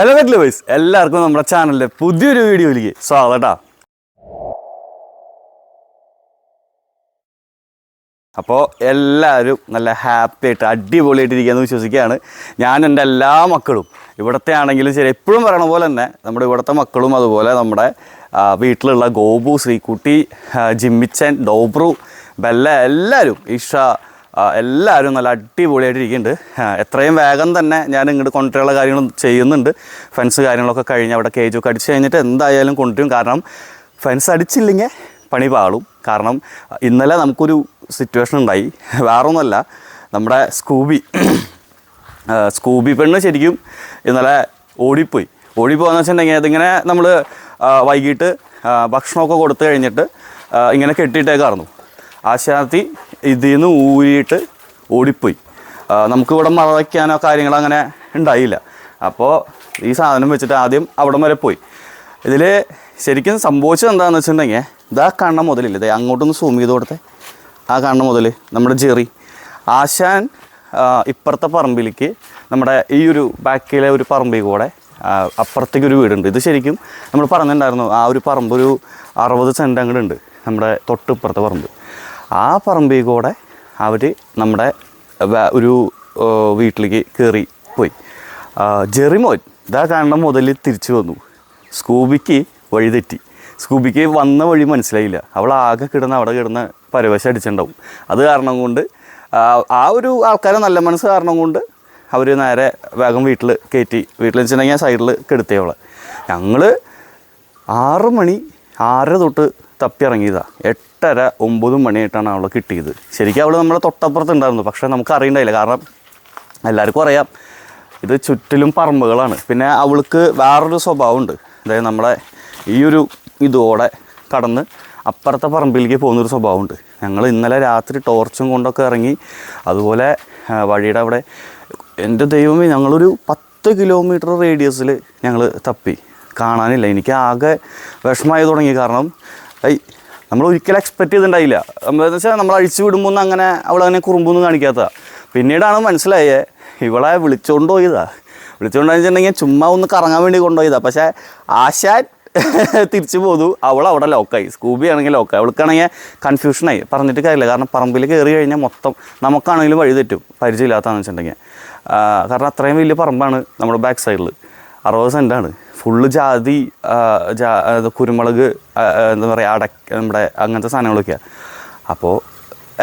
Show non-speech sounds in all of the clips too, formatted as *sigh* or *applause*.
Hello wet lovers എല്ലാവർക്കും നമ്മുടെ ചാനലിന്റെ പുതിയൊരു വീഡിയോയിലേക്ക് സ്വാഗതം അപ്പോൾ എല്ലാവരും നല്ല ഹാപ്പി ആയിട്ട് അടിപൊളിയായിട്ട് ഇരിക്കുകയെന്ന് വിശ്വസിക്കുകയാണ്. ഞാൻ എന്റെ എല്ലാ മക്കളും. ഇവിടുത്തെ ആണെങ്കിലും ശരി എപ്പോഴും പറയണ പോലെ തന്നെ നമ്മുടെ ഇവിടുത്തെ മക്കളും അതുപോലെ നമ്മുടെ വീട്ടിലുള്ള ഗോപു ശ്രീകുട്ടി ജിമ്മിച്ചൻ ഡോബ്രു ബെല്ല എല്ലാവരും ഇഷ എല്ലാവരും നല്ല അടിപൊളിയായിട്ട് ഇരിക്കുന്നുണ്ട് എത്രയും വേഗം തന്നെ ഞാൻ ഇങ്ങോട്ട് കൊണ്ടുവരാനുള്ള കാര്യങ്ങളും ചെയ്യുന്നുണ്ട്. ഫെൻസ് കാര്യങ്ങളൊക്കെ കഴിഞ്ഞ് അവിടെ കേജൊക്കെ അടിച്ച് കഴിഞ്ഞിട്ട് എന്തായാലും കൊണ്ടുവരും. കാരണം ഫെൻസ് അടിച്ചില്ലെങ്കിൽ പണി പാളും. കാരണം ഇന്നലെ നമുക്കൊരു സിറ്റുവേഷൻ ഉണ്ടായി. വേറൊന്നുമല്ല. നമ്മുടെ സ്കൂബി സ്കൂബി പെണ്ണ് ശരിക്കും ഇന്നലെ ഓടിപ്പോയി. ഓടിപ്പോകാന്ന് വെച്ചിട്ടുണ്ടെങ്കിൽ അതിങ്ങനെ നമ്മൾ വൈകിട്ട് ഭക്ഷണമൊക്കെ കൊടുത്തു കഴിഞ്ഞിട്ട് ഇങ്ങനെ കെട്ടിയിട്ടേക്കായിരുന്നു. ആശാത്തി ഇതിൽ നിന്ന് ഊരിയിട്ട് ഓടിപ്പോയി. നമുക്കിവിടെ മഴ വയ്ക്കാനോ കാര്യങ്ങളോ അങ്ങനെ ഉണ്ടായില്ല. അപ്പോൾ ഈ സാധനം വെച്ചിട്ട് ആദ്യം അവിടം വരെ പോയി. ഇതിൽ ശരിക്കും സംഭവിച്ചത് എന്താണെന്ന് വെച്ചിട്ടുണ്ടെങ്കിൽ ഇതാ കണ്ണ മുതലില്ല? ഇതേ അങ്ങോട്ടൊന്ന് സൂം ചെയ്ത് കൊടുത്തേ. ആ കണ്ണ മുതൽ നമ്മുടെ ജെറി. ആശാൻ ഇപ്പുറത്തെ പറമ്പിലേക്ക് നമ്മുടെ ഈ ഒരു ബാക്കിലെ ഒരു പറമ്പിൽ കൂടെ അപ്പുറത്തേക്ക് ഒരു വീടുണ്ട്. ഇത് ശരിക്കും നമ്മൾ പറഞ്ഞിട്ടുണ്ടായിരുന്നു ആ ഒരു പറമ്പ് ഒരു അറുപത് സെന്റ് അങ്ങോട്ടുണ്ട് നമ്മുടെ തൊട്ട് ഇപ്പുറത്തെ പറമ്പ്. ആ പറമ്പിൽ കൂടെ അവർ നമ്മുടെ ഒരു വീട്ടിലേക്ക് കയറി പോയി. ജെറിമോൻ ഇതാ കാണുന്ന മുതൽ തിരിച്ചു വന്നു. സ്കൂബിക്ക് വഴിതെറ്റി. സ്കൂബിക്ക് വന്ന വഴി മനസ്സിലായില്ല. അവൾ ആകെ കിടന്ന് അവിടെ കിടന്ന് പരവശം അടിച്ചിട്ടുണ്ടാവും. അത് കാരണം കൊണ്ട് ആ, ഒരു ആൾക്കാരെ നല്ല മനസ്സ് കാരണം കൊണ്ട് അവർ നേരെ വേഗം വീട്ടിൽ കയറ്റി വീട്ടിൽ വെച്ചിട്ടുണ്ടെങ്കിൽ സൈഡിൽ കെടുത്തിയവളെ. ഞങ്ങൾ ആറ് മണി ആറര തൊട്ട് തപ്പി ഇറങ്ങിയതാ എട്ടര ഒമ്പത് മണിയായിട്ടാണ് അവളെ കിട്ടിയത്. ശരിക്കും അവൾ നമ്മളെ തൊട്ടപ്പുറത്ത് ഉണ്ടായിരുന്നു പക്ഷേ നമുക്ക് അറിയണ്ടായില്ല. കാരണം എല്ലാവർക്കും അറിയാം. ഇത് ചുറ്റിലും പറമ്പുകളാണ്. പിന്നെ അവൾക്ക് വേറൊരു സ്വഭാവമുണ്ട്. അതായത് നമ്മളെ ഈ ഒരു ഇതോടെ കടന്ന് അപ്പുറത്തെ പറമ്പിലേക്ക് പോകുന്നൊരു സ്വഭാവമുണ്ട്. ഞങ്ങൾ ഇന്നലെ രാത്രി ടോർച്ചും കൊണ്ടൊക്കെ ഇറങ്ങി അതുപോലെ വഴിയുടെ അവിടെ എന്റെ ദൈവമേ ഞങ്ങളൊരു പത്ത് കിലോമീറ്റർ റേഡിയസിൽ ഞങ്ങൾ തപ്പി. കാണാനില്ല. എനിക്ക് ആകെ വിഷമമായി തുടങ്ങി. കാരണം ഐ നമ്മൾ ഒരിക്കലും എക്സ്പെക്റ്റ് ചെയ്തിട്ടുണ്ടായില്ല. എന്താണെന്ന് വെച്ചാൽ നമ്മൾ അഴിച്ചു വിടുമ്പോൾ അങ്ങനെ അവളങ്ങനെ കുറുമ്പൊന്നും കാണിക്കാത്ത. പിന്നീടാണ് മനസ്സിലായേ ഇവളെ വിളിച്ചുകൊണ്ട് പോയതാ. വിളിച്ചുകൊണ്ട് വെച്ചിട്ടുണ്ടെങ്കിൽ ചുമ്മാ ഒന്ന് കറങ്ങാൻ വേണ്ടി കൊണ്ടുപോയതാ പക്ഷേ ആശാൻ *laughs* തിരിച്ചു പോതു അവൾ അവിടെ ലോക്കായി സ്കൂബി ആണെങ്കിൽ ലോക്കായി അവൾക്കാണെങ്കിൽ കൺഫ്യൂഷനായി പറഞ്ഞിട്ട് കാര്യമില്ല. കാരണം പറമ്പിൽ കയറി കഴിഞ്ഞാൽ മൊത്തം നമുക്കാണെങ്കിലും വഴി തെറ്റും. പരിചയമില്ലാത്തതാണെന്ന് വെച്ചിട്ടുണ്ടെങ്കിൽ. കാരണം അത്രയും വലിയ പറമ്പാണ് നമ്മുടെ ബാക്ക് സൈഡിൽ അറുപത് സെന്റാണ് ഫുള്ള് ജാതി കുരുമുളക് എന്താ പറയുക അടക്ക നമ്മുടെ അങ്ങനത്തെ സാധനങ്ങളൊക്കെയാണ് അപ്പോൾ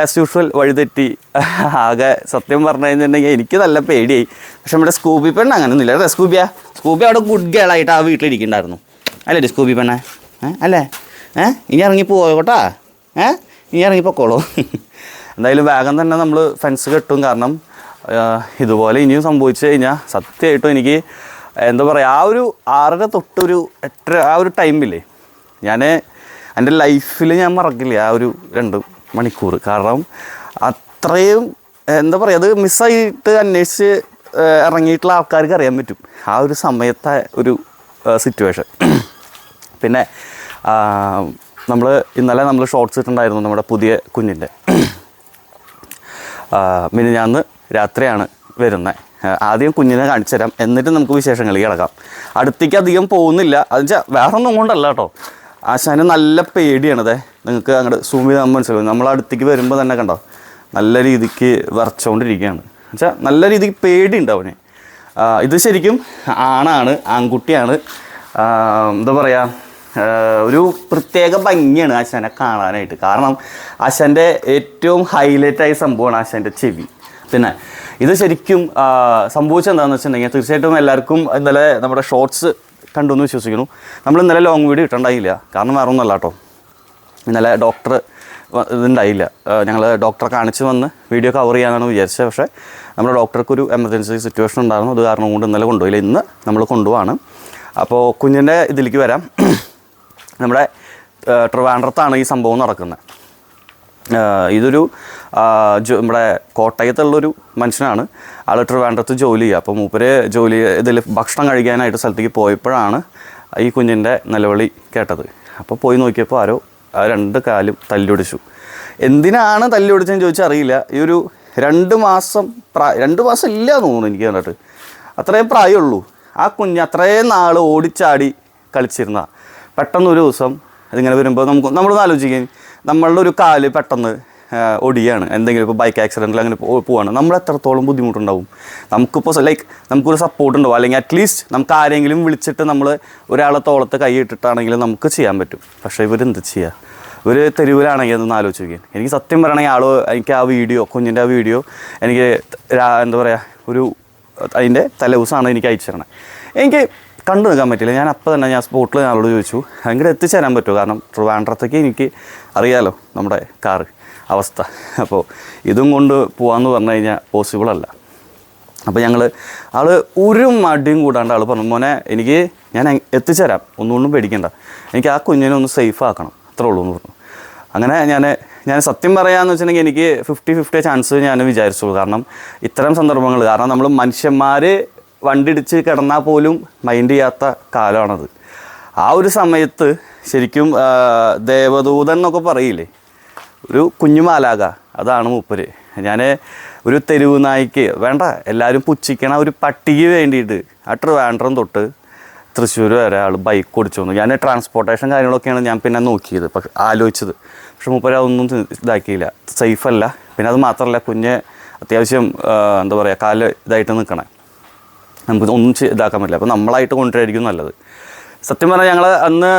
ആസ് യൂഷ്വൽ വഴിതെറ്റി *laughs* ആകെ സത്യം പറഞ്ഞു കഴിഞ്ഞിട്ടുണ്ടെങ്കിൽ എനിക്ക് നല്ല പേടിയായി. പക്ഷെ നമ്മുടെ സ്കൂബി പെണ്ണ് അങ്ങനെയൊന്നുമില്ല അല്ലേ സ്കൂബിയാ? സ്കൂബി അവിടെ ഗുഡ് ഗേളായിട്ട് ആ വീട്ടിലിരിക്കുന്നുണ്ടായിരുന്നു അല്ലേ സ്കൂബി പെണ്ണെ? അല്ലേ? ഏ ഇനി ഇറങ്ങി പോയോട്ടാ? ഏ ഇനി ഇറങ്ങി പൊക്കോളൂ. *laughs* എന്തായാലും വേഗം തന്നെ നമ്മൾ ഫെൻസ് കെട്ടും. കാരണം ഇതുപോലെ ഇനിയും സംഭവിച്ചു കഴിഞ്ഞാൽ സത്യമായിട്ടും എനിക്ക് എന്താ പറയുക ആ ഒരു ആറര തൊട്ടൊരു എട്ടര ആ ഒരു ടൈമില്ലേ ഞാൻ എന്റെ ലൈഫിൽ ഞാൻ മറക്കില്ല ആ ഒരു രണ്ട് മണിക്കൂർ. കാരണം അത്രയും എന്താ പറയുക അത് മിസ്സായിട്ട് അന്വേഷിച്ച് ഇറങ്ങിയിട്ടുള്ള ആൾക്കാർക്ക് അറിയാൻ പറ്റും ആ ഒരു സമയത്തെ ഒരു സിറ്റുവേഷൻ പിന്നെ നമ്മൾ ഇന്നലെ നമ്മൾ ഷോർട്ട്സ് ഇട്ടുണ്ടായിരുന്നു നമ്മുടെ പുതിയ കുഞ്ഞിന്റെ. മിനിഞ്ഞാന്ന് രാത്രിയാണ് വരുന്നത് ആദ്യം കുഞ്ഞിനെ കാണിച്ചു തരാം. എന്നിട്ട് നമുക്ക് വിശേഷങ്ങളിൽ കിടക്കാം. അടുത്തേക്ക് അധികം പോകുന്നില്ല. അത് വെച്ചാൽ വേറെ ഒന്നും കൊണ്ടല്ല കേട്ടോ. ആശാന് നല്ല പേടിയാണതേ. നിങ്ങൾക്ക് അങ്ങോട്ട് സൂം ചെയ്താൽ മനസ്സിലാവും നമ്മൾ അടുത്തേക്ക് വരുമ്പോൾ തന്നെ കണ്ടോ? നല്ല രീതിക്ക് വരച്ചുകൊണ്ടിരിക്കുകയാണ് എന്നുവെച്ചാൽ നല്ല രീതിക്ക് പേടിയുണ്ട് അവന്. ഇത് ശരിക്കും ആണാണ് ആൺകുട്ടിയാണ്. എന്താ പറയുക ഒരു പ്രത്യേക ഭംഗിയാണ് ആശാനെ കാണാനായിട്ട്. കാരണം ആശാന്റെ ഏറ്റവും ഹൈലൈറ്റായ സംഭവമാണ് ആശാന്റെ ചെവി. പിന്നെ ഇത് ശരിക്കും സംഭവിച്ചത് എന്താണെന്ന് വെച്ചിട്ടുണ്ടെങ്കിൽ തീർച്ചയായിട്ടും എല്ലാവർക്കും ഇന്നലെ നമ്മുടെ ഷോർട്സ് കണ്ടു എന്ന് വിശ്വസിക്കുന്നു. നമ്മൾ ഇന്നലെ ലോങ് വീഡിയോ ഇട്ടുണ്ടായില്ല കാരണം വേറെ ഒന്നല്ല കേട്ടോ. ഇന്നലെ ഡോക്ടർ ഇതുണ്ടായില്ല. ഞങ്ങൾ ഡോക്ടറെ കാണിച്ച് വന്ന് വീഡിയോ കവർ ചെയ്യാനാണ് വിചാരിച്ചത്. പക്ഷേ നമ്മുടെ ഡോക്ടർക്ക് ഒരു എമർജൻസി സിറ്റുവേഷൻ ഉണ്ടായിരുന്നു. അത് കാരണം കൊണ്ട് ഇന്നലെ കൊണ്ടുപോയില്ല. ഇന്ന് നമ്മൾ കൊണ്ടുപോവാണ്. അപ്പോൾ കുഞ്ഞിന്റെ ഇതിലേക്ക് വരാം. *clears throat* നമ്മുടെ ട്രിവാൻഡ്രത്താണ് ഈ സംഭവം നടക്കുന്നത്. ഇതൊരു നമ്മുടെ കോട്ടയത്തുള്ളൊരു മനുഷ്യനാണ്. ആൾ ട്രിവാൻഡ്രത്ത് ജോലി ചെയ്യുക. അപ്പോൾ മൂപ്പര് ജോലി ഇതിൽ ഭക്ഷണം കഴിക്കാനായിട്ട് സ്ഥലത്തേക്ക് പോയപ്പോഴാണ് ഈ കുഞ്ഞിന്റെ നിലവിളി കേട്ടത്. അപ്പോൾ പോയി നോക്കിയപ്പോൾ ആരോ രണ്ട് കാലും തല്ലിയൊടിച്ചു. എന്തിനാണ് തല്ലിയൊടിച്ചതെന്ന് ചോദിച്ചാൽ അറിയില്ല. ഈ ഒരു രണ്ട് മാസം പ്രായ രണ്ട് മാസം ഇല്ല എന്ന് തോന്നുന്നു എനിക്ക് കണ്ടിട്ട്. അത്രയും പ്രായമുള്ളൂ. ആ കുഞ്ഞ് അത്രയും നാൾ ഓടിച്ചാടി കളിച്ചിരുന്ന പെട്ടെന്നൊരു ദിവസം അതിങ്ങനെ വരുമ്പോൾ നമുക്ക് നമ്മളൊന്ന് ആലോചിക്കും. നമ്മളുടെ ഒരു കാൽ പെട്ടെന്ന് ഒടിയാണ്. എന്തെങ്കിലും ഇപ്പോൾ ബൈക്ക് ആക്സിഡന്റിൽ അങ്ങനെ പോവാണ്. നമ്മൾ എത്രത്തോളം ബുദ്ധിമുട്ടുണ്ടാവും? നമുക്കിപ്പോൾ ലൈക്ക് നമുക്കൊരു സപ്പോർട്ട് ഉണ്ടാവും. അല്ലെങ്കിൽ അറ്റ്ലീസ്റ്റ് നമുക്ക് ആരെങ്കിലും വിളിച്ചിട്ട് നമ്മൾ ഒരാളെ തോളത്ത് കൈ ഇട്ടിട്ടാണെങ്കിലും നമുക്ക് ചെയ്യാൻ പറ്റും. പക്ഷേ ഇവരെന്ത് ചെയ്യുക ഒരു തെരുവിലാണെങ്കിൽ അതൊന്ന് ആലോചിച്ച് നോക്കിയാൽ എനിക്ക് സത്യം പറയണമെങ്കിൽ ആൾ എനിക്ക് ആ വീഡിയോ കുഞ്ഞിന്റെ ആ വീഡിയോ എനിക്ക് എന്താ പറയുക ഒരു അതിന്റെ തലേദിവസമാണ് എനിക്ക് അയച്ചു തരണേ. എനിക്ക് കണ്ടു നിൽക്കാൻ പറ്റില്ല. ഞാൻ അപ്പോൾ തന്നെ ഞാൻ സ്പോട്ടിൽ ഞാനോട് ചോദിച്ചു അങ്ങോട്ട് എത്തിച്ചേരാൻ പറ്റുമോ? കാരണം ട്രിവാൻഡ്രത്തേക്ക് എനിക്ക് അറിയാലോ നമ്മുടെ കാറ് അവസ്ഥ. അപ്പോൾ ഇതും കൊണ്ട് പോകാമെന്ന് പറഞ്ഞു കഴിഞ്ഞാൽ പോസിബിൾ അല്ല. അപ്പോൾ ഞങ്ങൾ ആൾ ഒരു മടിയും കൂടാണ്ട് ആൾ പറഞ്ഞു മോനെ എനിക്ക് ഞാൻ എത്തിച്ചേരാം ഒന്നുകൊണ്ടും പേടിക്കണ്ട. എനിക്ക് ആ കുഞ്ഞിനെ ഒന്ന് സേഫ് ആക്കണം. അത്രേ ഉള്ളൂ എന്ന് പറഞ്ഞു. അങ്ങനെ ഞാൻ ഞാൻ സത്യം പറയാമെന്ന് വെച്ചിട്ടുണ്ടെങ്കിൽ എനിക്ക് ഫിഫ്റ്റി ഫിഫ്റ്റി ചാൻസ് ഞാൻ വിചാരിച്ചുള്ളൂ. കാരണം ഇത്തരം സന്ദർഭങ്ങൾ കാരണം നമ്മൾ മനുഷ്യന്മാർ വണ്ടി ഇടിച്ച് കിടന്നാൽ പോലും മൈൻഡ് ചെയ്യാത്ത കാലമാണത്. ആ ഒരു സമയത്ത് ശരിക്കും ദേവദൂതൻ എന്നൊക്കെ പറയില്ലേ ഒരു കുഞ്ഞുമാലാക അതാണ് മൂപ്പര്. ഞാൻ ഒരു തെരുവ് നായ്ക്ക് വേണ്ട എല്ലാവരും പുച്ഛിക്കണ ഒരു പട്ടിക്ക് വേണ്ടിയിട്ട് ആ ട്രിവാൻഡ്രം തൊട്ട് തൃശ്ശൂർ വരെ ആൾ ബൈക്ക് ഓടിച്ചു വന്നു ഞാൻ ട്രാൻസ്പോർട്ടേഷൻ കാര്യങ്ങളൊക്കെയാണ് ഞാൻ പിന്നെ നോക്കിയത് പക്ഷെ ആലോചിച്ചത്. പക്ഷെ മൂപ്പര് അതൊന്നും ഇതാക്കിയില്ല. സേഫല്ല പിന്നെ അത് മാത്രമല്ല കുഞ്ഞ് അത്യാവശ്യം എന്താ പറയുക കാൽ ഇതായിട്ട് നിൽക്കണേ നമുക്ക് ഒന്നും ഇതാക്കാൻ പറ്റില്ല. അപ്പോൾ നമ്മളായിട്ട് കൊണ്ടുവരായിരിക്കും നല്ലത്. സത്യം പറഞ്ഞാൽ ഞങ്ങൾ അന്ന്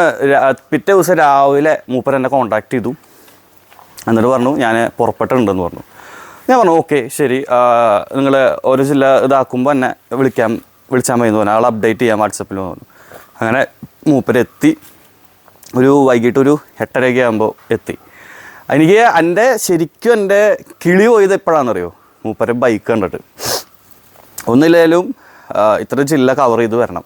പിറ്റേ ദിവസം രാവിലെ മൂപ്പർ എന്നെ കോൺടാക്ട് ചെയ്തു. എന്നിട്ട് പറഞ്ഞു ഞാൻ പുറപ്പെട്ടിട്ടുണ്ടെന്ന് പറഞ്ഞു. ഞാൻ പറഞ്ഞു ഓക്കെ ശരി. നിങ്ങൾ ഒരു ജില്ല ഇതാക്കുമ്പോൾ എന്നെ വിളിക്കാം വിളിച്ചാൽ മതി എന്ന് പറഞ്ഞു. ആൾ അപ്ഡേറ്റ് ചെയ്യാം വാട്സപ്പിൽ പറഞ്ഞു അങ്ങനെ മൂപ്പരെത്തി. ഒരു വൈകിട്ട് ഒരു എട്ടരയൊക്കെ ആകുമ്പോൾ എത്തി. എനിക്ക് എന്റെ ശരിക്കും എന്റെ കിളി പോയത് എപ്പോഴാണെന്നറിയോ? മൂപ്പരെ ബൈക്ക് കണ്ടിട്ട്. ഒന്നില്ലേലും ആ, ഇത്ര ജില്ല കവർ ചെയ്ത് വരണം.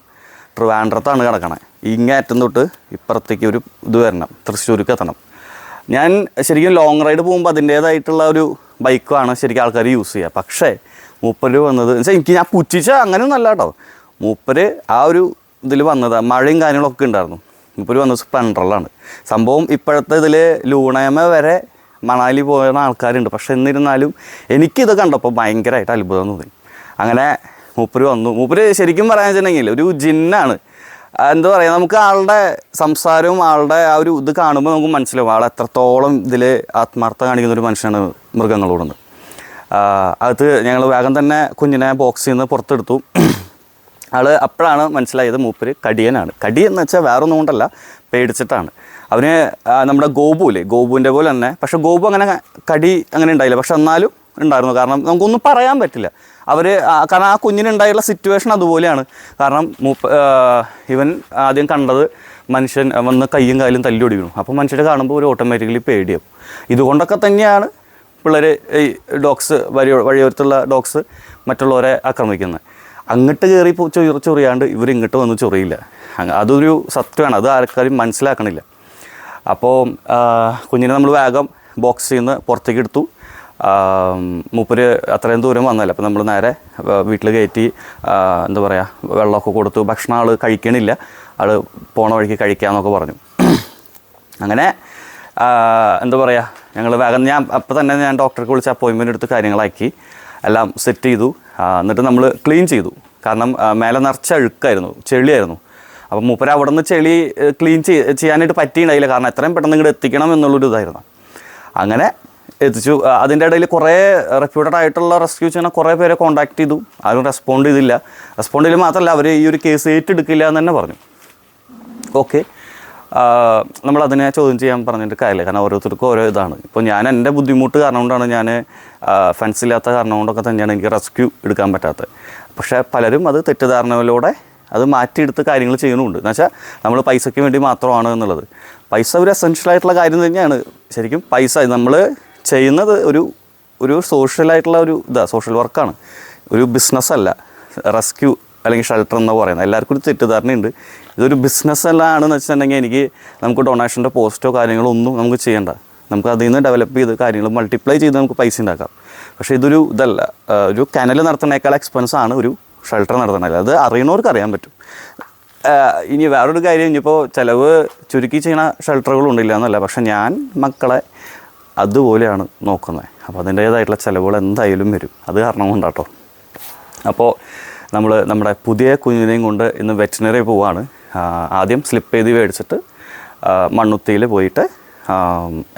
ട്രിവാൻഡ്രത്താണ് കിടക്കണേ. ഇങ്ങേ അറ്റം തൊട്ട് ഇപ്പുറത്തേക്ക് ഒരു ഇത് വരണം. തൃശ്ശൂർക്ക് എത്തണം. ഞാൻ ശരിക്കും ലോങ് റൈഡ് പോകുമ്പോൾ അതിന്റേതായിട്ടുള്ള ഒരു ബൈക്കാണ് ശരിക്കും ആൾക്കാർ യൂസ് ചെയ്യുക. പക്ഷേ മൂപ്പര് വന്നത് വെച്ചാൽ എനിക്ക് ഞാൻ പുച്ഛിച്ച അങ്ങനെയൊന്നും അല്ല കേട്ടോ മൂപ്പര് ആ ഒരു ഇതിൽ വന്നത് മഴയും കാര്യങ്ങളൊക്കെ ഉണ്ടായിരുന്നു. മൂപ്പര് വന്നത് സ്പ്ലൻഡറിലാണ്. സംഭവം ഇപ്പോഴത്തെ ഇതിൽ ലൂണയമ വരെ മണാലി പോകുന്ന ആൾക്കാരുണ്ട്. പക്ഷേ എന്നിരുന്നാലും എനിക്കിത് കണ്ടപ്പോൾ ഭയങ്കരമായിട്ട് അത്ഭുതം തോന്നി. അങ്ങനെ മൂപ്പര് വന്നു. മൂപ്പര് ശരിക്കും പറയാൻ വെച്ചിട്ടുണ്ടെങ്കിൽ ഒരു ജിന്നാണ്. എന്താ പറയുക നമുക്ക് ആളുടെ സംസാരവും ആളുടെ ആ ഒരു ഇത് കാണുമ്പോൾ നമുക്ക് മനസ്സിലാവും ആൾ എത്രത്തോളം ഇതിൽ ആത്മാർത്ഥം കാണിക്കുന്ന ഒരു മനുഷ്യനാണ് മൃഗങ്ങളോടുന്ന്. അത് ഞങ്ങൾ വേഗം തന്നെ കുഞ്ഞിനെ ബോക്സിൽ നിന്ന് പുറത്തെടുത്തു. ആൾ അപ്പോഴാണ് മനസ്സിലായത് മൂപ്പര് കടിയനാണ്. കടി എന്ന് വെച്ചാൽ വേറെ ഒന്നും കൊണ്ടല്ല പേടിച്ചിട്ടാണ്. അവന് നമ്മുടെ ഗോപു ഇല്ലേ ഗോപുവിന്റെ പോലെ തന്നെ. പക്ഷേ ഗോപു അങ്ങനെ കടി അങ്ങനെ ഉണ്ടായില്ല. പക്ഷെ എന്നാലും ഉണ്ടായിരുന്നു. കാരണം നമുക്കൊന്നും പറയാൻ പറ്റില്ല. അവർ കാരണം ആ കുഞ്ഞിനുണ്ടായുള്ള സിറ്റുവേഷൻ അതുപോലെയാണ്. കാരണം ഇവൻ ആദ്യം കണ്ടത് മനുഷ്യൻ വന്ന് കയ്യും കാലും തല്ലി ഒടിക്കണം അപ്പോൾ മനുഷ്യരെ കാണുമ്പോൾ ഒരു ഓട്ടോമാറ്റിക്കലി പേടിയാവും. ഇതുകൊണ്ടൊക്കെ തന്നെയാണ് പിള്ളേർ ഈ ഡോഗ്സ് വഴി വഴിയോരത്തുള്ള ഡോഗ്സ് മറ്റുള്ളവരെ ആക്രമിക്കുന്നത്. അങ്ങോട്ട് കയറി ചൊറി ചൊറിയാണ്ട് ഇവർ ഇങ്ങോട്ട് വന്ന് ചൊറിയില്ല. അതൊരു സത്യമാണ്. അത് ആൾക്കാരും മനസ്സിലാക്കണില്ല. അപ്പോൾ കുഞ്ഞിനെ നമ്മൾ വേഗം ബോക്സിൽ നിന്ന് പുറത്തേക്ക് എടുത്തു. മൂപ്പര് അത്രയും ദൂരം വന്നല്ലോ അപ്പോൾ നമ്മൾ നേരെ വീട്ടിൽ കയറ്റി എന്താ പറയുക വെള്ളമൊക്കെ കൊടുത്തു. ഭക്ഷണം ആൾ കഴിക്കണില്ല. ആൾ പോണ വഴിക്ക് കഴിക്കാമെന്നൊക്കെ പറഞ്ഞു. അങ്ങനെ എന്താ പറയുക ഞങ്ങൾ വേഗം ഞാൻ അപ്പോൾ തന്നെ ഞാൻ ഡോക്ടർക്ക് വിളിച്ച് അപ്പോയിൻമെന്റ് എടുത്ത് കാര്യങ്ങളാക്കി. എല്ലാം സെറ്റ് ചെയ്തു. എന്നിട്ട് നമ്മൾ ക്ലീൻ ചെയ്തു. കാരണം മേലെ നിറച്ച അഴുക്കായിരുന്നു. ചെളിയായിരുന്നു. അപ്പം മൂപ്പര് അവിടെ നിന്ന് ചെളി ക്ലീൻ ചെയ്യാനായിട്ട് പറ്റിയിട്ടുണ്ടായില്ല കാരണം എത്രയും പെട്ടെന്ന് ഇങ്ങോട്ട് എത്തിക്കണം എന്നുള്ളൊരു ഇതായിരുന്നു അങ്ങനെ എത്തിച്ചു. അതിന്റെ ഇടയിൽ കുറേ റെപ്യൂട്ടഡ് ആയിട്ടുള്ള റെസ്ക്യൂ ചെയ്യുന്ന കുറേ പേരെ കോൺടാക്ട് ചെയ്തു. ആരും റെസ്പോണ്ട് ചെയ്തില്ല. റെസ്പോണ്ട് ചെയ്തില്ല മാത്രമല്ല അവർ ഈ ഒരു കേസ് ഏറ്റെടുക്കില്ല എന്ന് തന്നെ പറഞ്ഞു. ഓക്കെ നമ്മൾ അതിനെ ചോദ്യം ചെയ്യാൻ പറഞ്ഞിട്ട് കാര്യമില്ല. കാരണം ഓരോരുത്തർക്കും ഓരോ ഇതാണ്. ഇപ്പോൾ ഞാൻ എന്റെ ബുദ്ധിമുട്ട് കാരണം കൊണ്ടാണ് ഞാൻ ഫെൻസ് ഇല്ലാത്ത കാരണം കൊണ്ടൊക്കെ തന്നെയാണ് എനിക്ക് റെസ്ക്യൂ എടുക്കാൻ പറ്റാത്തത്. പക്ഷേ പലരും അത് തെറ്റിദ്ധാരണയിലൂടെ അത് മാറ്റിയെടുത്ത് കാര്യങ്ങൾ ചെയ്യുന്നുണ്ട്. എന്ന് വെച്ചാൽ നമ്മൾ പൈസയ്ക്ക് വേണ്ടി മാത്രമാണ് എന്നുള്ളത്. പൈസ ഒരു എസെൻഷ്യൽ ആയിട്ടുള്ള കാര്യം തന്നെയാണ്. ശരിക്കും പൈസ നമ്മൾ ചെയ്യുന്നത് ഒരു ഒരു സോഷ്യലായിട്ടുള്ള ഒരു ഇതാ സോഷ്യൽ വർക്കാണ്. ഒരു ബിസിനസ്സല്ല. റെസ്ക്യൂ അല്ലെങ്കിൽ ഷെൽട്ടർ എന്ന് പറയുന്നത്. എല്ലാവർക്കും ഒരു തെറ്റിദ്ധാരണയുണ്ട്. ഇതൊരു ബിസിനസ് ആണെന്ന് വെച്ചിട്ടുണ്ടെങ്കിൽ എനിക്ക് നമുക്ക് ഡൊണേഷന്റെ പോസ്റ്റോ കാര്യങ്ങളോ ഒന്നും നമുക്ക് ചെയ്യേണ്ട. നമുക്ക് അതിൽ നിന്ന് ഡെവലപ്പ് ചെയ്ത് കാര്യങ്ങൾ മൾട്ടിപ്ലൈ ചെയ്ത് നമുക്ക് പൈസ ഉണ്ടാക്കാം. പക്ഷേ ഇതൊരു ഇതല്ല. ഒരു കനൽ നടത്തണേക്കാൾ എക്സ്പെൻസ് ആണ് ഒരു ഷെൽട്ടർ നടത്തണേ അത് അറിയണവർക്ക് അറിയാൻ പറ്റും. ഇനി വേറൊരു കാര്യം ഇനിയിപ്പോൾ ചിലവ് ചുരുക്കി ചെയ്യുന്ന ഷെൽട്ടറുകളുണ്ടില്ല എന്നല്ല. പക്ഷെ ഞാൻ മക്കളെ അതുപോലെയാണ് നോക്കുന്നത്. അപ്പോൾ അതിന്റേതായിട്ടുള്ള ചിലവുകൾ എന്തായാലും വരും. അത് കാരണം കൊണ്ടാട്ടോ അപ്പോൾ നമ്മൾ നമ്മുടെ പുതിയ കുഞ്ഞിനെയും കൊണ്ട് ഇന്ന് വെറ്റിനറി പോവാണ്. ആദ്യം സ്ലിപ്പ് ചെയ്ത് മേടിച്ചിട്ട് മണ്ണുത്തിയിൽ പോയിട്ട്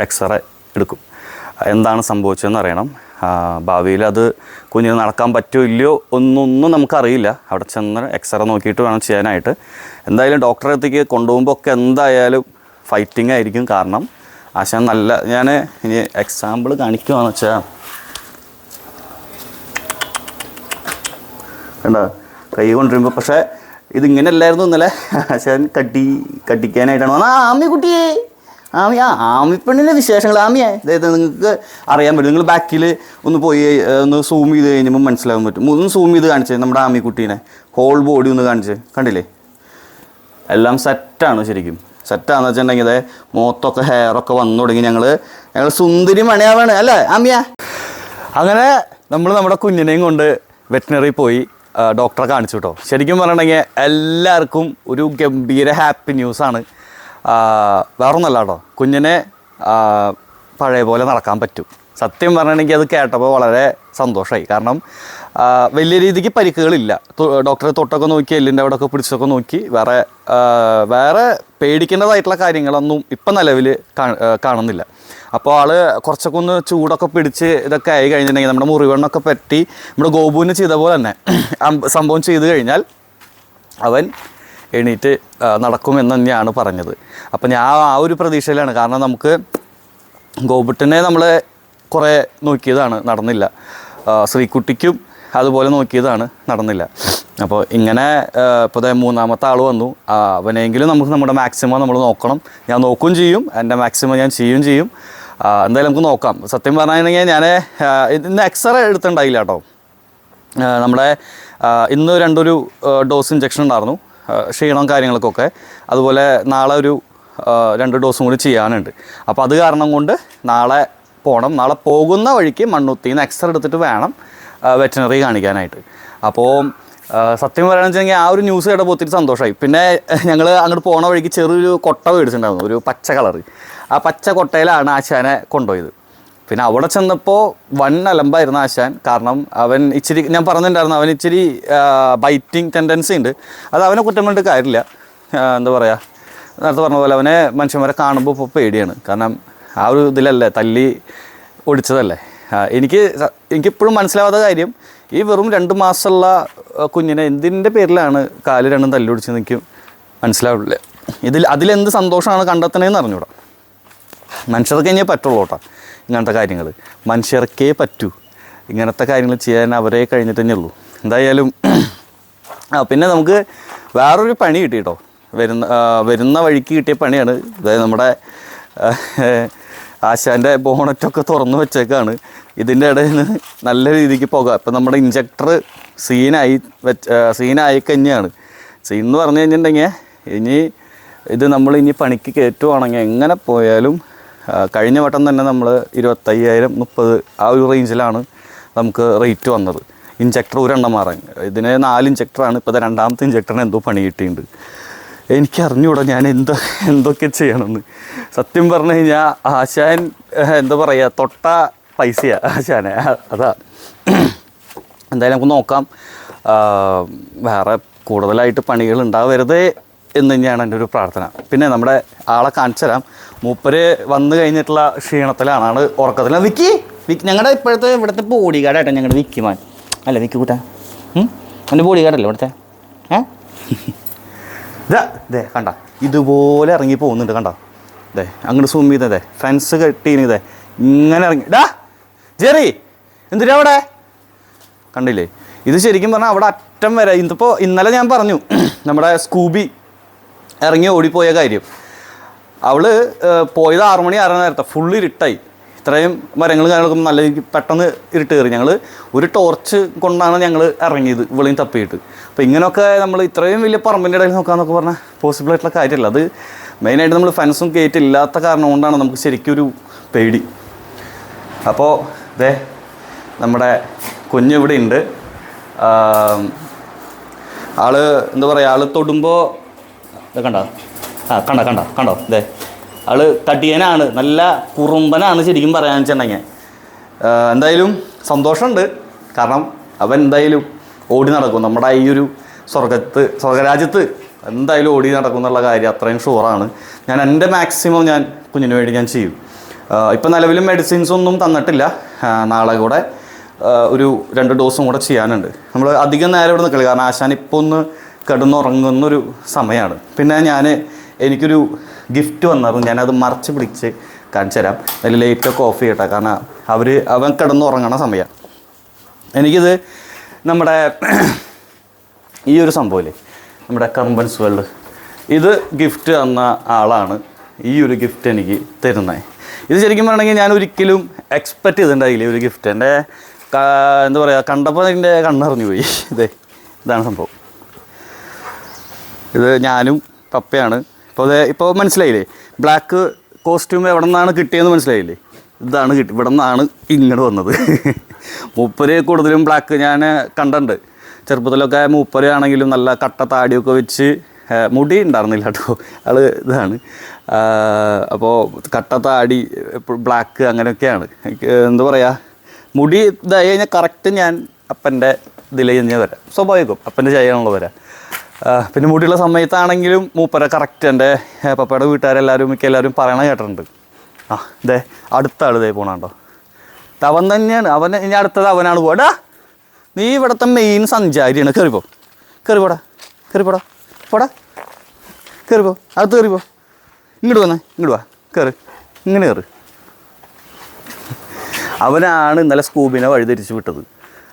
എക്സ്റേ എടുക്കും. എന്താണ് സംഭവിച്ചതെന്ന് അറിയണം. ഭാവിയിൽ അത് കുഞ്ഞിന് നടക്കാൻ പറ്റുമോ ഇല്ലയോ ഒന്നൊന്നും നമുക്കറിയില്ല. അവിടെ ചെന്ന് എക്സ്റേ നോക്കിയിട്ട് വേണം ചെയ്യാനായിട്ട്. എന്തായാലും ഡോക്ടറെ അടുത്തേക്ക് കൊണ്ടുപോകുമ്പോൾ ഒക്കെ എന്തായാലും ഫൈറ്റിംഗ് ആയിരിക്കും കാരണം ആശാൻ നല്ല ഞാൻ ഇനി എക്സാമ്പിൾ കാണിക്കുവാന്ന് വെച്ചാൽ കണ്ടോ? കൈ കൊണ്ടുവരുമ്പോൾ പക്ഷേ ഇതിങ്ങനെ അല്ലായിരുന്നു ഇന്നലെ. ആശാൻ കട്ടി കട്ടിക്കാനായിട്ടാണ് ആ ആമി കുട്ടിയെ. ആമി ആ ആമി പെണ്ണിന്റെ വിശേഷങ്ങൾ. ആമിയെ അതായത് നിങ്ങൾക്ക് അറിയാൻ പറ്റും. നിങ്ങൾ ബാക്കിൽ ഒന്ന് പോയി ഒന്ന് സൂം ചെയ്ത് കഴിഞ്ഞപ്പോൾ മനസ്സിലാകാൻ പറ്റും. ഒന്ന് സൂം ചെയ്ത് കാണിച്ചേ നമ്മുടെ ആമി കുട്ടീനെ. ഹോൾ ബോഡി ഒന്ന് കാണിച്ചേ. കണ്ടില്ലേ? എല്ലാം സെറ്റാണ് ശരിക്കും. സെറ്റാന്ന് വെച്ചിട്ടുണ്ടെങ്കിൽ മോത്തൊക്കെ മുഖത്തൊക്കെ ഹെയറൊക്കെ വന്നു തുടങ്ങി ഞങ്ങൾ ഞങ്ങൾ സുന്ദരി മണിയാവാണ് അല്ലേ? ആമിയ? അങ്ങനെ നമ്മൾ നമ്മുടെ കുഞ്ഞിനെയും കൊണ്ട് വെറ്റിനറി പോയി ഡോക്ടറെ കാണിച്ചു കേട്ടോ ശരിക്കും പറഞ്ഞിട്ടുണ്ടെങ്കിൽ എല്ലാവർക്കും ഒരു ഗംഭീര ഹാപ്പി ന്യൂസാണ് വേറൊന്നല്ല കേട്ടോ കുഞ്ഞിനെ പഴയ പോലെ നടക്കാൻ പറ്റും. സത്യം പറഞ്ഞിട്ടുണ്ടെങ്കിൽ അത് കേട്ടപ്പോൾ വളരെ സന്തോഷമായി. കാരണം വലിയ രീതിക്ക് പരിക്കുകളില്ല. ഡോക്ടറെ തൊട്ടൊക്കെ നോക്കി എല്ലിന്റെ അവിടെയൊക്കെ പിടിച്ചൊക്കെ നോക്കി വേറെ വേറെ പേടിക്കേണ്ടതായിട്ടുള്ള കാര്യങ്ങളൊന്നും ഇപ്പം നിലവിൽ കാണുന്നില്ല. അപ്പോൾ ആൾ കുറച്ചൊക്കെ ഒന്ന് ചൂടൊക്കെ പിടിച്ച് ഇതൊക്കെ ആയി കഴിഞ്ഞിട്ടുണ്ടെങ്കിൽ നമ്മുടെ മുറിവെണ്ണൊക്കെ പറ്റി നമ്മുടെ ഗോപുവിന് ചെയ്ത പോലെ തന്നെ *clears throat* സംഭവം ചെയ്തു കഴിഞ്ഞാൽ അവൻ എണീറ്റ് നടക്കുമെന്ന് തന്നെയാണ് പറഞ്ഞത്. അപ്പം ഞാൻ ആ ഒരു പ്രതീക്ഷയിലാണ്. കാരണം നമുക്ക് ഗോപുട്ടിനെ നമ്മൾ കുറേ നോക്കിയതാണ് നടന്നില്ല. ശ്രീക്കുട്ടിക്കും അതുപോലെ നോക്കിയതാണ് നടന്നില്ല. അപ്പോൾ ഇങ്ങനെ ഇപ്പോൾ മൂന്നാമത്തെ ആൾ വന്നു. അവനെങ്കിലും നമുക്ക് നമ്മുടെ മാക്സിമം നമ്മൾ നോക്കണം. ഞാൻ നോക്കുകയും ചെയ്യും. എന്റെ മാക്സിമം ഞാൻ ചെയ്യുകയും ചെയ്യും. എന്തായാലും നമുക്ക് നോക്കാം. സത്യം പറഞ്ഞാൽ ഞാൻ ഇന്ന് എക്സ്റേ എടുത്തിട്ടുണ്ടായില്ല കേട്ടോ. നമ്മുടെ ഇന്ന് രണ്ടൊരു ഡോസ് ഇഞ്ചക്ഷൻ ഉണ്ടായിരുന്നു. ക്ഷീണവും ക്ഷീണം കാര്യങ്ങൾക്കൊക്കെ അതുപോലെ നാളെ ഒരു രണ്ട് ഡോസും കൂടി ചെയ്യാനുണ്ട്. അപ്പോൾ അത് കാരണം കൊണ്ട് നാളെ പോകണം നാളെ പോകുന്ന വഴിക്ക് മണ്ണുത്തിന്ന് എക്സ്റേ എടുത്തിട്ട് വേണം വെറ്റിനറി കാണിക്കാനായിട്ട്. അപ്പോൾ സത്യം പറയുകയാണെന്ന് ആ ഒരു ന്യൂസ് കേട്ടപ്പോൾ ഒത്തിരി സന്തോഷമായി പിന്നെ ഞങ്ങൾ അങ്ങോട്ട് പോണ വഴിക്ക് ചെറിയൊരു കൊട്ട മേടിച്ചിട്ടുണ്ടായിരുന്നു ഒരു പച്ച കളറ്. ആ പച്ച കൊട്ടയിലാണ് ആശാനെ കൊണ്ടുപോയത്. പിന്നെ അവിടെ ചെന്നപ്പോൾ വൻ അലമ്പായിരുന്നു ആശാൻ. കാരണം അവൻ ഇച്ചിരി ഞാൻ പറഞ്ഞിട്ടുണ്ടായിരുന്നു അവൻ ഇച്ചിരി ബൈറ്റിംഗ് ടെൻഡൻസി ഉണ്ട്. അത് അവനെ കുറ്റം കൊണ്ട് കാര്യമില്ല. എന്താ പറയുക നേരത്തെ പറഞ്ഞ പോലെ അവനെ മനുഷ്യന്മാരെ കാണുമ്പോൾ ഇപ്പോൾ പേടിയാണ്. കാരണം ആ ഒരു ഇതിലല്ലേ തല്ലി ഒടിച്ചതല്ലേ? എനിക്ക് എനിക്കിപ്പോഴും മനസ്സിലാവാത്ത കാര്യം ഈ വെറും രണ്ട് മാസമുള്ള കുഞ്ഞിനെ എന്തിന്റെ പേരിലാണ് കാൽ രണ്ടും തല്ലൊടിച്ചെന്ന് എനിക്ക് മനസ്സിലാവില്ല. ഇതിൽ അതിലെന്ത് സന്തോഷമാണ് കണ്ടെത്തണേന്ന് അറിഞ്ഞൂടാ. മനുഷ്യർക്ക് കഴിഞ്ഞേ പറ്റുള്ളൂ കേട്ടോ ഇങ്ങനത്തെ കാര്യങ്ങൾ മനുഷ്യർക്കേ പറ്റൂ. ഇങ്ങനത്തെ കാര്യങ്ങൾ ചെയ്യാൻ അവരെ കഴിഞ്ഞിട്ട് തന്നെ ഉള്ളൂ. എന്തായാലും ആ പിന്നെ നമുക്ക് വേറൊരു പണി കിട്ടി കേട്ടോ വരുന്ന വരുന്ന വഴിക്ക് കിട്ടിയ പണിയാണ്. അതായത് നമ്മുടെ ആശാന്റെ ബോണറ്റൊക്കെ തുറന്നു വെച്ചേക്കാണ്. ഇതിന്റെ ഇടയിൽ നിന്ന് നല്ല രീതിക്ക് പോകാം. ഇപ്പം നമ്മുടെ ഇഞ്ചക്ടർ സീനായി വെച്ച് സീനായി കഴിഞ്ഞാണ്. സീൻ എന്ന് പറഞ്ഞു കഴിഞ്ഞിട്ടുണ്ടെങ്കിൽ ഇനി ഇത് നമ്മൾ ഇനി പണിക്ക് കയറ്റുവാണെങ്കിൽ എങ്ങനെ പോയാലും കഴിഞ്ഞ വട്ടം തന്നെ നമ്മൾ ഇരുപത്തയ്യായിരം മുപ്പത് ആ ഒരു റേഞ്ചിലാണ് നമുക്ക് റേറ്റ് വന്നത്. ഇഞ്ചക്ടർ ഒരെണ്ണം മാറാൻ. ഇതിന് നാല് ഇഞ്ചക്ടറാണ് ഇപ്പോൾ രണ്ടാമത്തെ ഇഞ്ചക്ടറിന് എന്തോ പണി കിട്ടിയിട്ടുണ്ട്. എനിക്ക് അറിഞ്ഞൂടാ ഞാൻ എന്തോ എന്തൊക്കെ ചെയ്യണമെന്ന്. സത്യം പറഞ്ഞു കഴിഞ്ഞാൽ ആശാൻ എന്താ പറയുക തൊട്ട പൈസയാണ് ആശാനെ. അതാ. എന്തായാലും നമുക്ക് നോക്കാം. വേറെ കൂടുതലായിട്ട് പണികൾ ഉണ്ടാവരുത് എന്ന് തന്നെയാണ് എന്റെ ഒരു പ്രാർത്ഥന. പിന്നെ നമ്മുടെ ആളെ കാണിച്ചു തരാം. മൂപ്പര് വന്നു കഴിഞ്ഞിട്ടുള്ള ക്ഷീണത്തിലാണ് ആൾ വിക്കി വിക്കി ഞങ്ങളുടെ ഇപ്പോഴത്തെ ഇവിടുത്തെ ബോഡിഗാർഡായിട്ടാണ് ഞങ്ങളുടെ വിക്കിമാൻ അല്ല വിക്കി കൂട്ടാ. എന്റെ ബോഡിഗാർഡല്ലേ ഇവിടുത്തെ? ഏ? ഇതാ ഇതേ കണ്ട. ഇതുപോലെ ഇറങ്ങി പോകുന്നുണ്ട് കണ്ട. ഇതേ അങ്ങോട്ട് സൂം ചെയ്തതേ ഫെൻസ് കെട്ടിയിരുന്നതേ ഇങ്ങനെ ഇറങ്ങി. ഡാ ജെറി എന്തിനാ അവിടെ? കണ്ടില്ലേ? ഇത് ശരിക്കും പറഞ്ഞാൽ അവിടെ അറ്റം വരെ ഇതിപ്പോൾ ഇന്നലെ ഞാൻ പറഞ്ഞു *clears throat* നമ്മുടെ സ്കൂബി ഇറങ്ങി ഓടിപ്പോയ കാര്യം. അവൾ പോയത് ആറുമണി ആറ് നേരത്തെ ഫുള്ള് ഇരുട്ടായി. ഇത്രയും മരങ്ങൾ കാര്യങ്ങളൊക്കെ നല്ല രീതിക്ക് പെട്ടെന്ന് ഇരുട്ട് കയറി. ഞങ്ങൾ ഒരു ടോർച്ച് കൊണ്ടാണ് ഞങ്ങൾ ഇറങ്ങിയത് ഇവളെയും തപ്പിയിട്ട്. അപ്പോൾ ഇങ്ങനെയൊക്കെ നമ്മൾ ഇത്രയും വലിയ പറമ്പിന്റെ ഇടയിൽ നോക്കാമെന്നൊക്കെ പറഞ്ഞാൽ പോസിബിൾ ആയിട്ടുള്ള കാര്യമല്ല അത് മെയിനായിട്ട് നമ്മൾ ഫെൻസും ഗേറ്റ് ഇല്ലാത്ത കാരണം കൊണ്ടാണ് നമുക്ക് ശരിക്കും ഒരു പേടി. അപ്പോൾ ദേ നമ്മുടെ കുഞ്ഞ് ഇവിടെ ഉണ്ട് ആൾ എന്താ പറയുക ആൾ തൊടുമ്പോൾ ഇത് കണ്ട? ആ കണ്ട കണ്ട കണ്ടോ? ദേ. ആൾ തടിയനാണ് നല്ല കുറുമ്പനാണ് ശരിക്കും പറയാന്ന് വെച്ചിട്ടുണ്ടെങ്കിൽ എന്തായാലും സന്തോഷമുണ്ട്. കാരണം അവൻ എന്തായാലും ഓടി നടക്കും. നമ്മുടെ ഈ ഒരു സ്വർഗത്ത് സ്വർഗരാജ്യത്ത് എന്തായാലും ഓടി നടക്കും എന്നുള്ള കാര്യം അത്രയും ഷുവറാണ് ഞാൻ എന്റെ മാക്സിമം ഞാൻ കുഞ്ഞിന് വേണ്ടി ഞാൻ ചെയ്യും. ഇപ്പം നിലവിൽ മെഡിസിൻസ് ഒന്നും തന്നിട്ടില്ല. നാളെ കൂടെ ഒരു രണ്ട് ഡോസും കൂടെ ചെയ്യാനുണ്ട്. നമ്മൾ അധികം നേരം ഇവിടെ നിൽക്കില്ല. കാരണം ആശാൻ ഇപ്പോൾ ഒന്ന് കിടന്നുറങ്ങുന്നൊരു സമയമാണ്. പിന്നെ ഞാൻ എനിക്കൊരു ഗിഫ്റ്റ് വന്നായിരുന്നു ഞാനത് മറച്ച് പിടിച്ച് കാണിച്ചു തരാം. അതിൽ ലൈറ്റൊക്കെ ഓഫ് ചെയ്യട്ടെ. കാരണം അവർ അവൻ കിടന്നുറങ്ങണ സമയം. എനിക്കിത് നമ്മുടെ ഈ ഒരു സംഭവമില്ലേ? നമ്മുടെ കമ്പൻസ് വേൾഡ്. ഇത് ഗിഫ്റ്റ് തന്ന ആളാണ് ഈ ഒരു ഗിഫ്റ്റ് എനിക്ക് തരുന്നത് ഇത് ശരിക്കും പറയണമെങ്കിൽ ഞാൻ ഒരിക്കലും എക്സ്പെക്റ്റ് ചെയ്തിട്ടുണ്ടായില്ല ഒരു ഗിഫ്റ്റ് എന്റെ എന്താ പറയുക കണ്ടപ്പോൾ എന്റെ കണ്ണറിഞ്ഞു പോയി. ഇതേ ഇതാണ് സംഭവം. ഇത് ഞാനും പപ്പയാണ്. ഇപ്പോൾ അത് ഇപ്പോൾ മനസ്സിലായില്ലേ? ബ്ലാക്ക് കോസ്റ്റ്യൂം എവിടെ നിന്നാണ് കിട്ടിയതെന്ന് മനസ്സിലായില്ലേ? ഇതാണ് കിട്ടി ഇവിടെ നിന്നാണ് ഇങ്ങോട്ട് വന്നത്. *laughs* മൂപ്പര് കൂടുതലും ബ്ലാക്ക് ഞാൻ കണ്ടിട്ടുണ്ട്. ചെറുപ്പത്തിലൊക്കെ മൂപ്പര് ആണെങ്കിലും നല്ല കട്ട താടിയൊക്കെ വെച്ച് മുടി ഉണ്ടായിരുന്നില്ല കേട്ടോ. ആൾ ഇതാണ്. അപ്പോൾ കട്ട താടി ബ്ലാക്ക് അങ്ങനെയൊക്കെയാണ്. എന്താ പറയുക മുടി ഇതായി കഴിഞ്ഞാൽ കറക്റ്റ് ഞാൻ അപ്പന്റെ ഇതിലേക്ക് കഴിഞ്ഞാൽ വരാം. സ്വാഭാവികം അപ്പന്റെ ചെയ്യാനുള്ള വരാം പിന്നെ മുടിയുള്ള സമയത്താണെങ്കിലും മൂപ്പരെ കറക്റ്റ് എന്റെ പപ്പയുടെ വീട്ടുകാരെല്ലാവരും മിക്ക എല്ലാവരും പറയണ കേട്ടിട്ടുണ്ട്. ആ ഇതേ അടുത്ത ആൾ ഇതേ പോണാണ്ടോ അവൻ തന്നെയാണ്. അവൻ ഇനി അടുത്തത് അവനാണ് പോടാ നീ ഇവിടുത്തെ മെയിൻ സഞ്ചാരിയാണ്. കയറിപ്പോ കയറിപ്പോടാ കയറിപ്പോടാ പോടാ. കയറിപ്പോ അടുത്ത് കയറിപ്പോ ഇങ്ങോട്ട് വന്നേ. ഇങ്ങോട്ട് വാ. കയറി ഇങ്ങനെ കയറി അവനാണ് ഇന്നലെ സ്കൂബിനെ വഴിതിരിച്ച് വിട്ടത്.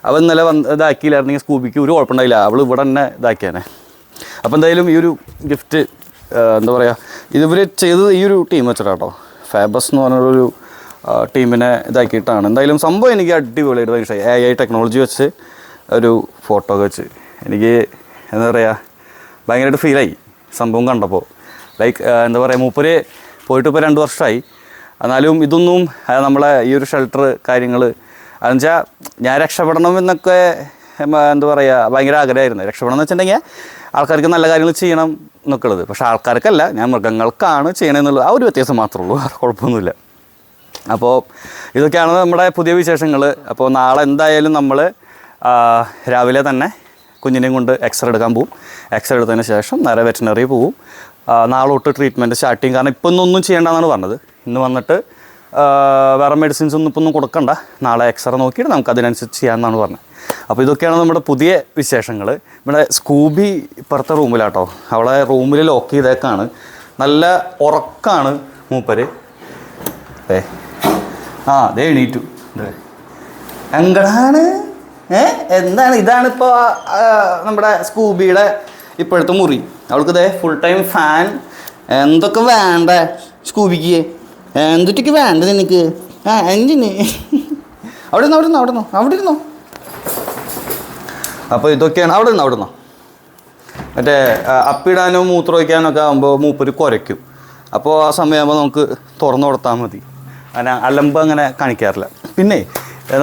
അവൻ ഇന്നലെ വന്ന് ഇതാക്കിയില്ലായിരുന്നെങ്കിൽ സ്കൂബിക്ക് ഒരു കുഴപ്പമുണ്ടായില്ല. അവൾ ഇവിടെ തന്നെ ഇതാക്കിയാനെ അപ്പോൾ എന്തായാലും ഈ ഒരു ഗിഫ്റ്റ് എന്താ പറയുക ഇതിവർ ചെയ്തത് ഈ ഒരു ടീം വെച്ചിട്ടാട്ടോ. ഫേബസ് എന്ന് പറഞ്ഞൊരു ടീമിനെ ഇതാക്കിയിട്ടാണ്. എന്തായാലും സംഭവം എനിക്ക് അടിപൊളിയായിട്ട് ഭയങ്കര എ ഐ ടെക്നോളജി വെച്ച് ഒരു ഫോട്ടോ ഒക്കെ വെച്ച്. എനിക്ക് എന്താ പറയുക ഭയങ്കരമായിട്ട് ഫീലായി സംഭവം കണ്ടപ്പോൾ ലൈക്ക് എന്താ പറയുക മൂപ്പര് പോയിട്ട് ഇപ്പോൾ രണ്ട് വർഷമായി എന്നാലും ഇതൊന്നും നമ്മളെ ഈ ഒരു ഷെൽട്ടർ കാര്യങ്ങൾ അതെന്നുവെച്ചാൽ ഞാൻ രക്ഷപ്പെടണം എന്നൊക്കെ എന്താ പറയുക ഭയങ്കര ആഗ്രഹമായിരുന്നു. രക്ഷപ്പെടണം എന്ന് വെച്ചിട്ടുണ്ടെങ്കിൽ ആൾക്കാർക്ക് നല്ല കാര്യങ്ങൾ ചെയ്യണം എന്നൊക്കെ ഉള്ളത് പക്ഷേ ആൾക്കാർക്കല്ല ഞാൻ മൃഗങ്ങൾക്കാണ് ചെയ്യണമെന്നുള്ളത് ആ ഒരു വ്യത്യാസം മാത്രമേ ഉള്ളൂ. വേറെ കുഴപ്പമൊന്നുമില്ല. അപ്പോൾ ഇതൊക്കെയാണ് നമ്മുടെ പുതിയ വിശേഷങ്ങൾ അപ്പോൾ നാളെ എന്തായാലും നമ്മൾ രാവിലെ തന്നെ കുഞ്ഞിനെയും കൊണ്ട് എക്സ്റേ എടുക്കാൻ പോകും എക്സ്റേ എടുത്തതിന് ശേഷം നേരെ വെറ്റിനറി പോവും. നാളെ തൊട്ട് ട്രീറ്റ്മെന്റ് സ്റ്റാർട്ട് ചെയ്യും കാരണം ഇപ്പം ഒന്നും ഒന്നും ചെയ്യേണ്ടെന്നാണ് പറഞ്ഞത്. ഇന്ന് വന്നിട്ട് വേറെ മെഡിസിൻസ് ഒന്നും ഇപ്പം ഒന്നും കൊടുക്കണ്ട. നാളെ എക്സ്റേ നോക്കിയിട്ട് നമുക്ക് അതിനനുസരിച്ച് ചെയ്യാമെന്നാണ് പറഞ്ഞത്. അപ്പോൾ ഇതൊക്കെയാണ് നമ്മുടെ പുതിയ വിശേഷങ്ങൾ. നമ്മുടെ സ്കൂബി ഇപ്പുറത്തെ റൂമിലാട്ടോ. അവളെ റൂമിൽ ലോക്ക് ചെയ്തേക്കാണ്. നല്ല ഉറക്കാണ് മൂപ്പര്. ഏ ആ ദേ എണീറ്റു. എങ്കടാണ്? ഏ എന്താണ്? ഇതാണിപ്പോൾ നമ്മുടെ സ്കൂബിയുടെ ഇപ്പോഴത്തെ മുറി. അവൾക്ക് ഇതേ ഫുൾ ടൈം ഫാൻ എന്തൊക്കെ വേണ്ട സ്കൂബിക്ക്? എന്തൊക്കെ വേണ്ട നിനക്ക്? ആ എന്തിന് അവിടെ ഇരുന്നോ അവിടെ ഇരുന്നോ അവിടെ ഇരുന്നോ അവിടെ ഇരുന്നോ അപ്പോൾ ഇതൊക്കെയാണ് അവിടെ നിന്ന് അവിടെ ഇരുന്നോ മറ്റേ അപ്പിടാനോ മൂത്ര ഒഴിക്കാനോ ഒക്കെ ആകുമ്പോൾ മൂപ്പര് കുരയ്ക്കും. അപ്പോൾ ആ സമയമാകുമ്പോൾ നമുക്ക് തുറന്നു കൊടുത്താൽ മതി. അങ്ങനെ അലമ്പ് അങ്ങനെ കാണിക്കാറില്ല. പിന്നെ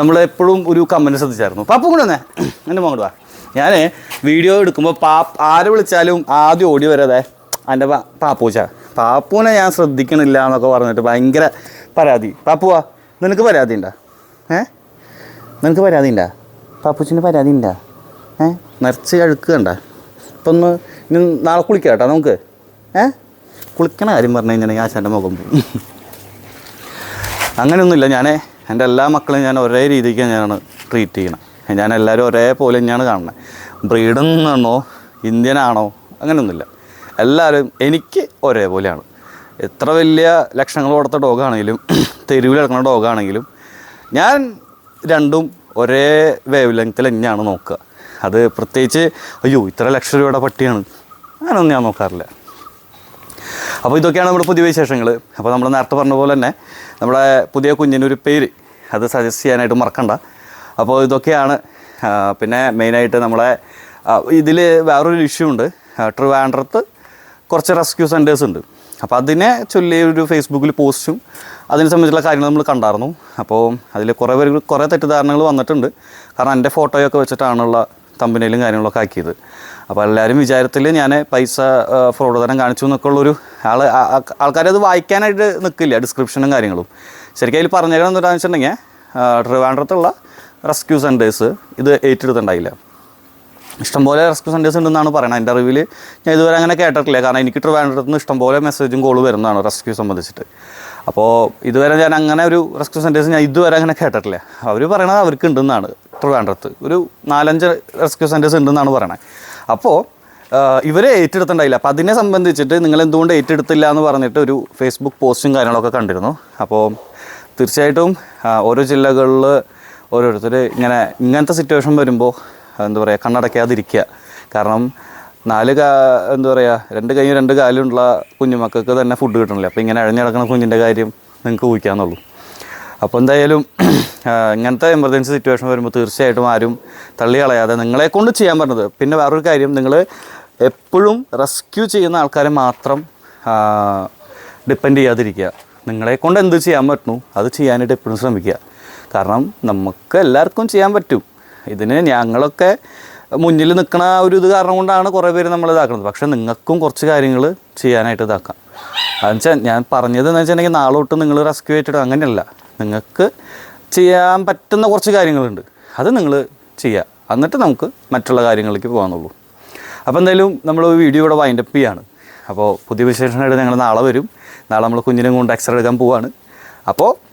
നമ്മൾ എപ്പോഴും ഒരു കമന്റ് ശ്രദ്ധിച്ചായിരുന്നു. പാപ്പും കൂടെ തന്നെ എന്റെ മോൻ വാ. ഞാൻ വീഡിയോ എടുക്കുമ്പോൾ പാപ്പ് ആര് വിളിച്ചാലും ആദ്യം ഓടി വരാതെ എന്റെ പാപ്പൂച്ച പാപ്പൂനെ ഞാൻ ശ്രദ്ധിക്കണില്ല എന്നൊക്കെ പറഞ്ഞിട്ട് ഭയങ്കര പരാതി. പാപ്പുവാ നിനക്ക് പരാതി ഉണ്ടോ ഏ? നിനക്ക് പരാതി ഉണ്ടോ പാപ്പൂച്ചിന് പരാതി ഉണ്ടോ ഏ? നിറച്ച് അഴുക്ക് ഇപ്പം ഒന്ന് ഇനി നാളെ കുളിക്കാം കേട്ടോ നമുക്ക്. ഏ? കുളിക്കണ കാര്യം പറഞ്ഞു കഴിഞ്ഞാൽ ആശാന്റെ മുഖം പോകും അങ്ങനെയൊന്നുമില്ല ഞാൻ എന്റെ എല്ലാ മക്കളെയും ഞാൻ ഒരേ രീതിക്ക് ഞാനാണ് ട്രീറ്റ് ചെയ്യണം. ഞാൻ എല്ലാവരും ഒരേപോലെ തന്നെയാണ് കാണുന്നത്. ഇന്ത്യൻ ആണോ അങ്ങനെയൊന്നുമില്ല. എല്ലാവരും എനിക്ക് ഒരേപോലെയാണ്. എത്ര വലിയ ലക്ഷങ്ങൾ കൊടുത്ത ഡോഗാണെങ്കിലും തെരുവിൽ കിടക്കുന്ന ഡോഗാണെങ്കിലും ഞാൻ രണ്ടും ഒരേ വേവ് ലെങ്ത്തിൽ തന്നെയാണ് നോക്കുക. അത് പ്രത്യേകിച്ച് അയ്യോ ഇത്ര ലക്ഷം രൂപയുടെ പട്ടിയാണ്. അങ്ങനെയൊന്നും ഞാൻ നോക്കാറില്ല. അപ്പോൾ ഇതൊക്കെയാണ് നമ്മുടെ പുതിയ വിശേഷങ്ങൾ അപ്പോൾ നമ്മൾ നേരത്തെ പറഞ്ഞ പോലെ തന്നെ നമ്മുടെ പുതിയ കുഞ്ഞിനൊരു പേര് അത് സജസ്റ്റ് ചെയ്യാനായിട്ട് മറക്കണ്ട. അപ്പോൾ ഇതൊക്കെയാണ് പിന്നെ മെയിനായിട്ട് നമ്മളെ ഇതിൽ വേറൊരു ഇഷ്യൂ ഉണ്ട്. ട്രിവാൻഡ്രത്ത് കുറച്ച് റെസ്ക്യൂ സെന്റേഴ്സ് ഉണ്ട്. അപ്പോൾ അതിനെ ചൊല്ലി ഒരു ഫേസ്ബുക്കിൽ പോസ്റ്റും അതിനെ സംബന്ധിച്ചുള്ള കാര്യങ്ങൾ നമ്മൾ കണ്ടായിരുന്നു. അപ്പോൾ അതിൽ കുറേ പേര് കുറേ തെറ്റിദ്ധാരണകൾ വന്നിട്ടുണ്ട്. കാരണം എന്റെ ഫോട്ടോയൊക്കെ വെച്ചിട്ടാണുള്ള തമ്പനയിലും കാര്യങ്ങളൊക്കെ ആക്കിയത്. അപ്പോൾ എല്ലാവരും വിചാരത്തിൽ ഞാൻ പൈസ ഫ്രോഡ് തരം കാണിച്ചു എന്നൊക്കെ ഉള്ളൊരു ആൾ ആൾക്കാരത് വായിക്കാനായിട്ട് നിൽക്കില്ല ഡിസ്ക്രിപ്ഷനും കാര്യങ്ങളും. ശരിക്കും അതിൽ പറഞ്ഞേക്കണം എന്താണെന്ന് വെച്ചിട്ടുണ്ടെങ്കിൽ ട്രിവാൻഡ്രത്തുള്ള റെസ്ക്യൂ സെന്റേഴ്സ് ഇത് ഏറ്റെടുത്തുണ്ടായില്ല ഇഷ്ടംപോലെ റെസ്ക്യൂ സെന്റേഴ്സ് ഉണ്ടെന്നാണ് പറയുന്നത് എന്റെ അറിവിൽ ഞാൻ ഇതുവരെ അങ്ങനെ കേട്ടിട്ടില്ല. കാരണം എനിക്ക് ട്രിവാൻഡ്രത്ത് നിന്ന് ഇഷ്ടംപോലെ മെസ്സേജും കോൾ വരുന്നതാണ് റെസ്ക്യൂ സംബന്ധിച്ചിട്ട്. അപ്പോൾ ഇതുവരെ ഞാൻ അങ്ങനെ ഒരു റെസ്ക്യൂ സെന്റേഴ്സ് ഞാൻ ഇതുവരെ അങ്ങനെ കേട്ടിട്ടില്ല. അവർ പറയണത് അവർക്ക് ഉണ്ടെന്നാണ് ട്രിവാൻഡ്രത്ത് ഒരു നാലഞ്ച് റെസ്ക്യൂ സെന്റേഴ്സ് ഉണ്ടെന്നാണ് പറയണത് അപ്പോൾ ഇവരെ ഏറ്റെടുത്തിട്ടുണ്ടായില്ല. അപ്പോൾ അതിനെ സംബന്ധിച്ചിട്ട് നിങ്ങൾ എന്തുകൊണ്ട് ഏറ്റെടുത്തില്ല എന്ന് പറഞ്ഞിട്ട് ഒരു ഫേസ്ബുക്ക് പോസ്റ്റും കാര്യങ്ങളൊക്കെ കണ്ടിരുന്നു. അപ്പോൾ തീർച്ചയായിട്ടും ഓരോ ജില്ലകളിൽ ഓരോരുത്തർ ഇങ്ങനെ ഇങ്ങനത്തെ സിറ്റുവേഷൻ വരുമ്പോൾ എന്താ പറയുക കണ്ണടയ്ക്കാതിരിക്കുക. കാരണം നാല് കാ എന്താ പറയുക രണ്ട് കൈയും രണ്ട് കാലുള്ള കുഞ്ഞുമക്കൾക്ക് തന്നെ ഫുഡ് കിട്ടണില്ല. അപ്പോൾ ഇങ്ങനെ അഴിഞ്ഞു കിടക്കുന്ന കുഞ്ഞിന്റെ കാര്യം നിങ്ങൾക്ക് ഊഹിക്കാന്നുള്ളൂ അപ്പോൾ എന്തായാലും ഇങ്ങനത്തെ എമർജൻസി സിറ്റുവേഷൻ വരുമ്പോൾ തീർച്ചയായിട്ടും ആരും തള്ളി കളയാതെ നിങ്ങളെ കൊണ്ട് ചെയ്യാൻ പറഞ്ഞത്. പിന്നെ വേറൊരു കാര്യം നിങ്ങൾ എപ്പോഴും റെസ്ക്യൂ ചെയ്യുന്ന ആൾക്കാരെ മാത്രം ഡിപ്പെൻഡ് ചെയ്യാതിരിക്കുക. നിങ്ങളെ കൊണ്ട് എന്ത് ചെയ്യാൻ പറ്റുന്നു അത് ചെയ്യാനായിട്ട് എപ്പോഴും ശ്രമിക്കുക. കാരണം നമുക്ക് എല്ലാവർക്കും ചെയ്യാൻ പറ്റും. ഇതിന് ഞങ്ങളൊക്കെ മുന്നിൽ നിൽക്കുന്ന ഒരു ഇത് കാരണം കൊണ്ടാണ് കുറേ പേര് നമ്മൾ ഇതാക്കുന്നത്. പക്ഷേ നിങ്ങൾക്കും കുറച്ച് കാര്യങ്ങൾ ചെയ്യാനായിട്ട് ഇതാക്കാം. അതെന്നുവെച്ചാൽ ഞാൻ പറഞ്ഞത് എന്ന് വെച്ചിട്ടുണ്ടെങ്കിൽ നാളെ തൊട്ട് നിങ്ങൾ റെസ്ക്യൂ ആയിട്ടിടും അങ്ങനെയല്ല. നിങ്ങൾക്ക് ചെയ്യാൻ പറ്റുന്ന കുറച്ച് കാര്യങ്ങളുണ്ട്. അത് നിങ്ങൾ ചെയ്യുക. എന്നിട്ട് നമുക്ക് മറ്റുള്ള കാര്യങ്ങളിലേക്ക് പോകാന്നുള്ളൂ. അപ്പോൾ എന്തായാലും നമ്മൾ വീഡിയോ ഇവിടെ വൈൻഡപ്പ് ചെയ്യാണ്. അപ്പോൾ പുതിയ വിശേഷമായിട്ട് ഞങ്ങൾ നാളെ വരും. നാളെ നമ്മൾ കുഞ്ഞിനെ കൊണ്ട് എക്സ്റേ എടുക്കാൻ പോവാണ്. അപ്പോൾ